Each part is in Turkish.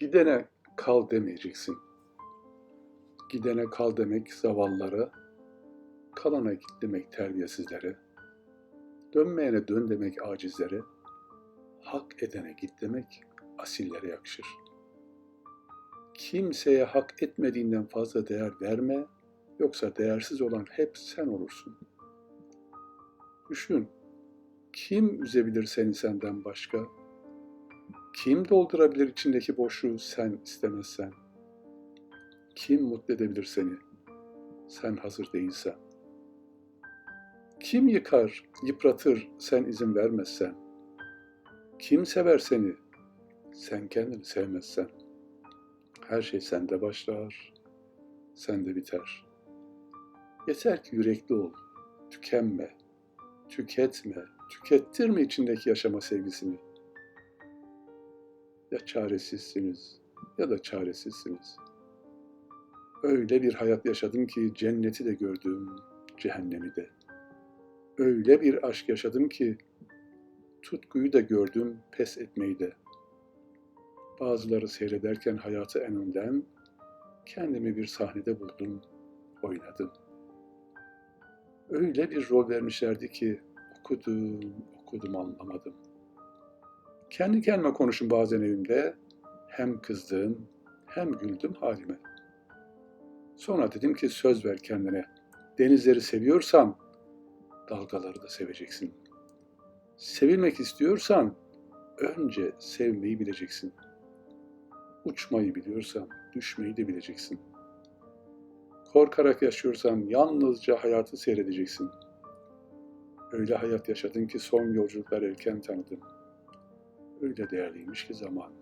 Gidene kal demeyeceksin. Gidene kal demek zavallara, kalana git demek terbiyesizlere, dönmeyene dön demek acizlere, hak edene git demek asillere yakışır. Kimseye hak etmediğinden fazla değer verme, yoksa değersiz olan hep sen olursun. Düşün, kim üzebilir seni senden başka? Kim doldurabilir içindeki boşluğu sen istemezsen? Kim mutlu edebilir seni? Sen hazır değilsen. Kim yıkar, yıpratır sen izin vermezsen? Kim sever seni? Sen kendini sevmezsen. Her şey sende başlar, sende biter. Yeter ki yürekli ol, tükenme, tüketme, tükettirme içindeki yaşama sevgisini. Ya çaresizsiniz ya da çaresizsiniz. Öyle bir hayat yaşadım ki cenneti de gördüm, cehennemi de. Öyle bir aşk yaşadım ki tutkuyu da gördüm, pes etmeyi de. Bazıları seyrederken hayatı en önden, kendimi bir sahnede buldum, oynadım. Öyle bir rol vermişlerdi ki okudum, okudum anlamadım. Kendi kendime konuşun bazen evimde, hem kızdım hem güldüm halime. Sonra dedim ki söz ver kendine, denizleri seviyorsan dalgaları da seveceksin. Sevilmek istiyorsan önce sevmeyi bileceksin. Uçmayı biliyorsan düşmeyi de bileceksin. Korkarak yaşıyorsan yalnızca hayatı seyredeceksin. Öyle hayat yaşadın ki son yolculuklar erken tanıdın. Öyle değerliymiş ki zaman.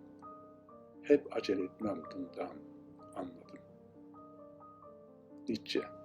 Hep acele etmem bundan anladım. Nietzsche